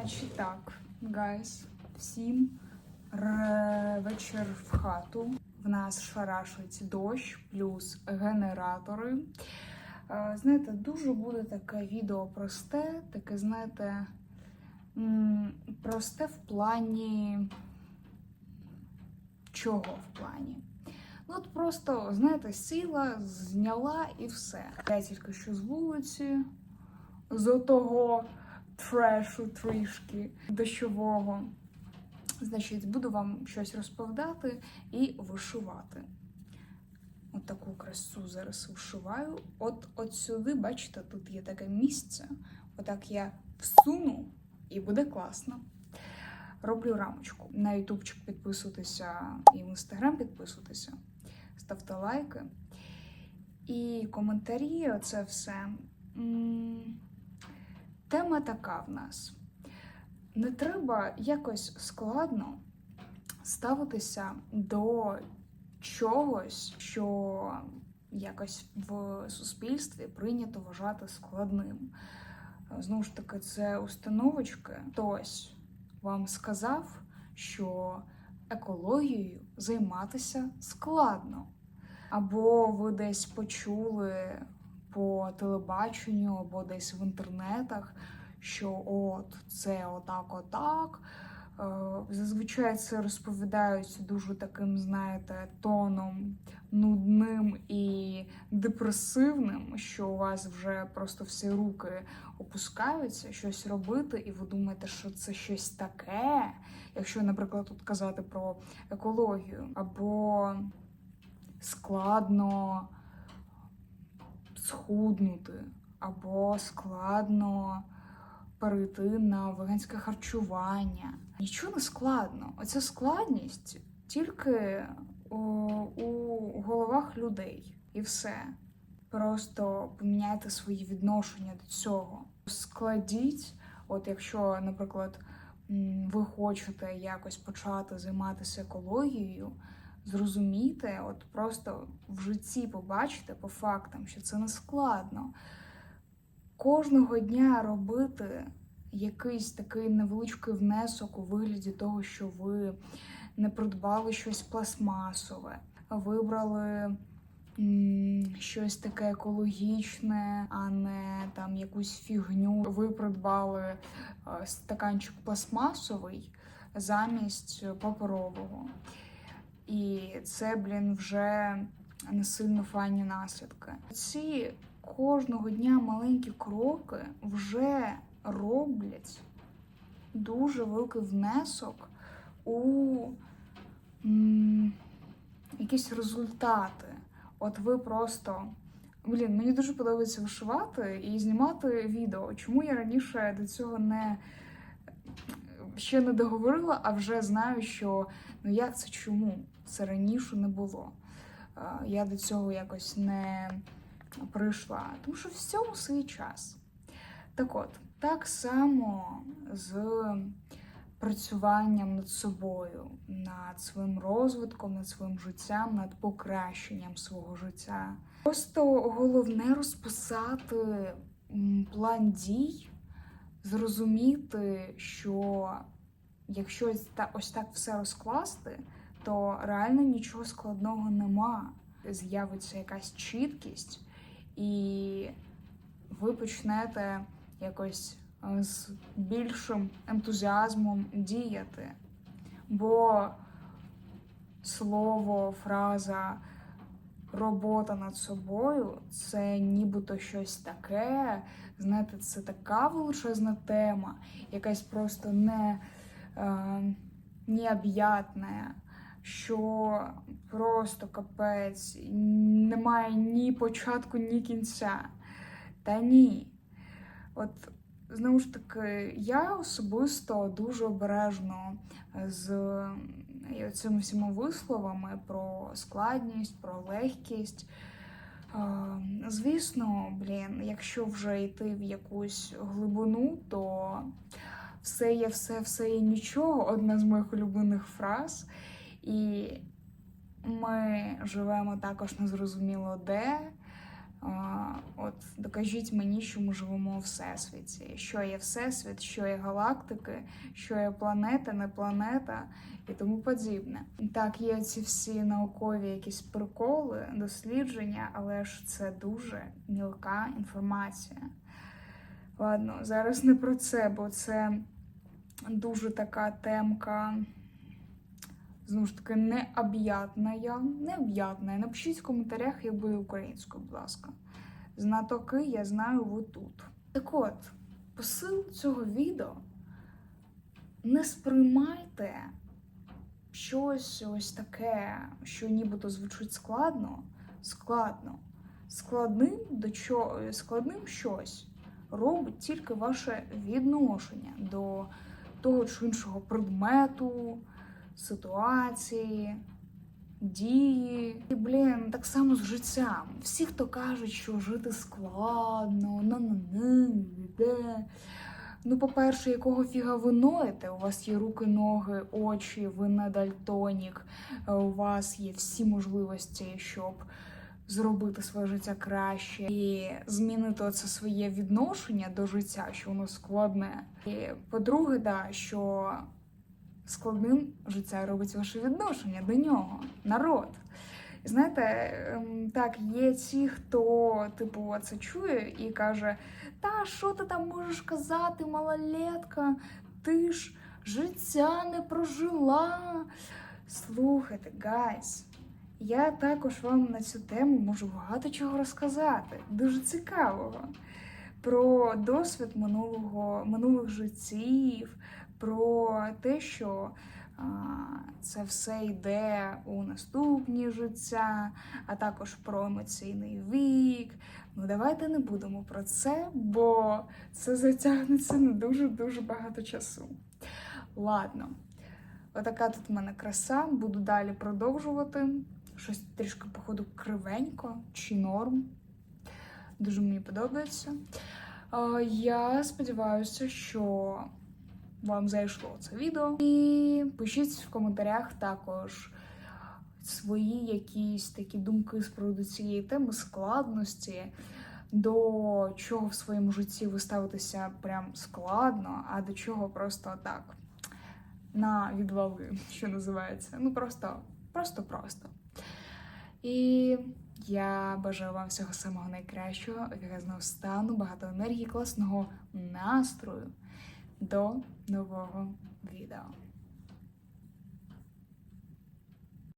Значить так, гайс, всім вечір в хату. В нас шарашить дощ плюс генератори. Е, Знаєте, дуже буде таке відео просте, таке, знаєте, просте в плані. Чого в плані? Ну, от просто, знаєте, сіла, зняла і все. Я тільки що з вулиці, з отого трешу трішки дощового. Значить, буду вам щось розповідати і вишивати. От таку красу зараз вишиваю. От, от сюди, бачите, тут є таке місце. Отак я всуну і буде класно. Роблю рамочку. На ютубчик підписуйтеся і в інстаграм підписуйтеся. Ставте лайки. І коментарі, оце все. Тема така в нас. Не треба якось складно ставитися до чогось, що якось в суспільстві прийнято вважати складним. Знову ж таки, це установочки. Хтось вам сказав, що екологією займатися складно. Або ви десь почули по телебаченню, або десь в інтернетах, що от це отак, отак. Е, Зазвичай це розповідають дуже таким, знаєте, тоном нудним і депресивним, що у вас вже просто всі руки опускаються щось робити, і ви думаєте, що це щось таке, якщо, наприклад, тут казати про екологію, або складно схуднути, або складно перейти на веганське харчування. Нічого не складно. Оця складність тільки у, у головах людей. І все. Просто поміняйте свої відношення до цього. Складіть, от якщо, наприклад, ви хочете якось почати займатися екологією, зрозумійте, от просто в житті побачите по фактам, що це не складно. Кожного дня робити якийсь такий невеличкий внесок у вигляді того, що ви не придбали щось пластмасове, вибрали щось таке екологічне, а не там якусь фігню. Ви придбали е, стаканчик пластмасовий замість паперового. І це, блін, вже не сильно файні наслідки. Ці кожного дня маленькі кроки вже роблять дуже великий внесок у м, якісь результати. От ви просто. Блін, мені дуже подобається вишивати і знімати відео. Чому я раніше до цього не ще не договорила, а вже знаю, що ну як це чому? Це раніше не було. Е, Я до цього якось не прийшла, тому що всьому свій час. Так от, так само з працюванням над собою, над своїм розвитком, над своїм життям, над покращенням свого життя. Просто головне розписати план дій, зрозуміти, що якщо ось так все розкласти, то реально нічого складного нема. З'явиться якась чіткість, і ви почнете якось е, з більшим ентузіазмом діяти. Бо слово, фраза робота над собою це нібито щось таке. Знаєте, це така величезна тема, якась просто не, е, необ'ятна, що просто капець, немає ні початку, ні кінця. Та ні. От знову ж таки, я особисто дуже обережно з цими всіма висловами про складність, про легкість. Звісно, блін, якщо вже йти в якусь глибину, то все є все, все є нічого одна з моїх улюблених фраз. І ми живемо також незрозуміло де. От докажіть мені, що ми живемо у всесвіті, що є всесвіт, що є галактики, що є планета, не планета і тому подібне. Так, є ці всі наукові якісь приколи, дослідження, але ж це дуже мілка інформація. Ладно, зараз не про це, бо це дуже така темка. Знову ж таки, необ'ятна. Необ'ятна. Напишіть в коментарях, як буде українською, будь ласка. Знатоки, я знаю, ви тут. Так от, посил цього відео не сприймайте щось ось таке, що нібито звучить складно, складно. Складним до чого, складним щось робить тільки ваше відношення до того чи іншого предмету, ситуації, дії. І, блін, так само з життям. Всі, хто кажуть, що жити складно, на де. Ну, по-перше, якого фіга ви ноєте? У вас є руки, ноги, очі, ви не дальтонік, е, у вас є всі можливості, щоб зробити своє життя краще і змінити оце своє відношення до життя, що воно складне. І по-друге, да, що складним життя робить ваше відношення до нього, народ. Знаєте, ем, так, є ті, хто типу це чує і каже: Та що ти там можеш казати, малолетка? Ти ж життя не прожила. Слухайте, гайс, я також вам на цю тему можу багато чого розказати. Дуже цікавого. Про досвід минулого, минулих життів, про те, що це все йде у наступні життя, а також про емоційний вік. Ну, давайте не будемо про це, бо це затягнеться на дуже-дуже багато часу. Ладно, отака тут в мене краса. Буду далі продовжувати. Щось трішки, походу, кривенько чи норм. Дуже мені подобається. Я сподіваюся, що вам зайшло це відео. І пишіть в коментарях також свої якісь такі думки з приводу цієї теми, складності, до чого в своєму житті ви ставитеся прям складно, а до чого просто так на відвали, що називається. Ну просто, просто-просто. І я бажаю вам всього самого найкращого, офігезного стану, багато енергії, класного настрою. До нового відео.